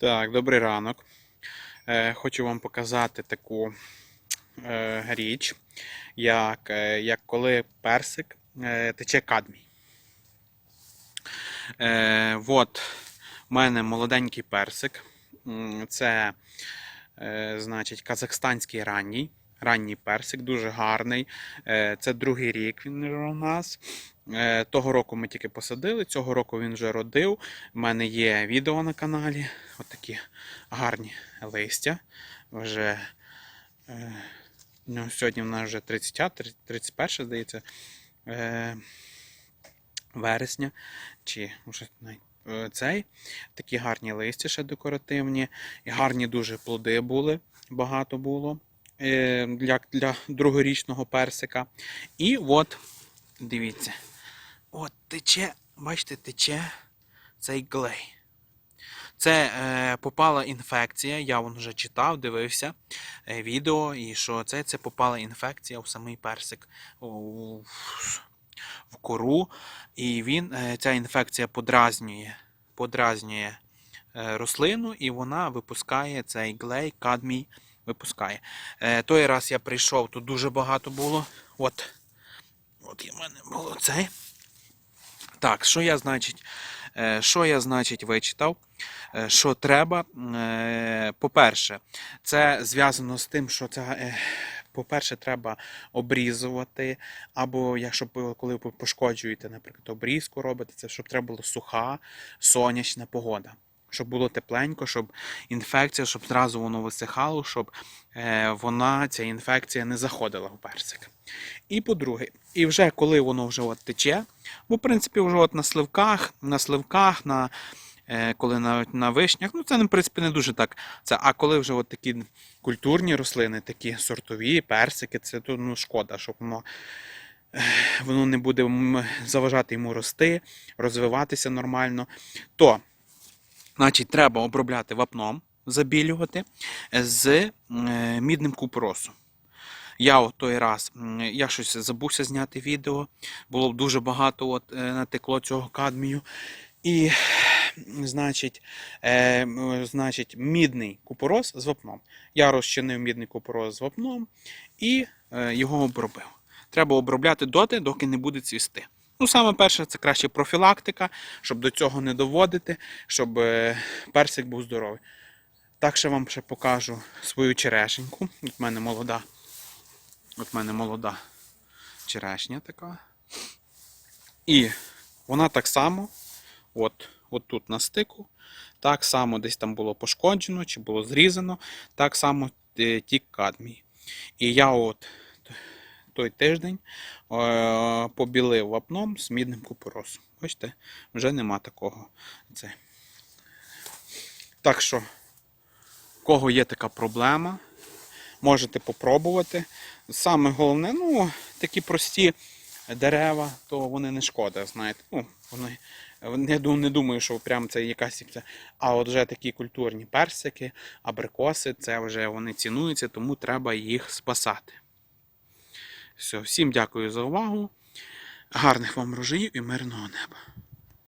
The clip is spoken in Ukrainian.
Так, добрий ранок. Е, хочу вам показати таку е, річ, як, е, як коли персик тече кадмій. От, у мене молоденький персик. Це, значить, казахстанський ранній. Ранній персик, дуже гарний. Е, Це другий рік він у нас. Е, Того року ми тільки посадили, цього року він вже родив. У мене є відео на каналі. Отакі гарні листя. Вже е, ну, сьогодні в нас вже 30, 31, здається, вересня. Чи вже цей. Такі гарні листя ще декоративні. І гарні дуже плоди були. Багато було е, для, для другорічного персика. І от, дивіться. От тече, бачите, тече цей глей. Це е, попала інфекція, я вон вже читав, дивився е, відео, і що це, це попала інфекція в самий персик у, в кору. І він, е, ця інфекція подразнює, подразнює е, рослину, і вона випускає цей глей, кадмій випускає. Е, той раз я прийшов, тут дуже багато було. От, от і мене було цей. Так, що я, значить, е, що я, значить, вичитав? Е, Що треба? Е, По-перше, це зв'язано з тим, що це, по-перше, треба обрізувати, або якщо коли ви пошкоджуєте, наприклад, обрізку робите, це щоб треба було суха, сонячна погода. Щоб було тепленько, щоб інфекція, щоб зразу воно висихало, щоб е, вона, ця інфекція не заходила в персик. І по-друге, і вже коли воно вже от тече, бо в принципі вже от на сливках, на сливках, на, е, коли навіть на вишнях, ну це в принципі не дуже так. Це, а коли вже от такі культурні рослини, такі сортові, персики, це то ну, шкода, щоб воно. е, Воно не буде заважати йому рости, розвиватися нормально. То, значить, треба обробляти вапном, забілювати з е, мідним купоросом. Я от той раз, я щось забувся зняти відео, було дуже багато от, е, натекло цього кадмію. І, значить, е, значить, мідний купорос з вапном. Я розчинив мідний купорос з вапном і е, його обробив. Треба обробляти доти, доки не буде цвісти. Ну, саме перше, це краще профілактика, щоб до цього не доводити, щоб е, персик був здоровий. Так ще вам ще покажу свою черешеньку. От в мене молода. От в мене молода черешня така. І вона так само, от, от тут на стику, так само десь там було пошкоджено чи було зрізано, так само е, тік кадмій. І я от той тиждень е, побілив вапном з мідним купоросом. Бачите, вже нема такого. Це. Так що, в кого є така проблема, можете попробувати. Саме головне, ну, такі прості дерева, то вони не шкода, знаєте. Ну, вони, не, не думаю, що прям це якась. А от вже такі культурні персики, абрикоси, це вже вони цінуються, тому треба їх спасати. Все, всім дякую за увагу. Гарних вам рожаїв і мирного неба.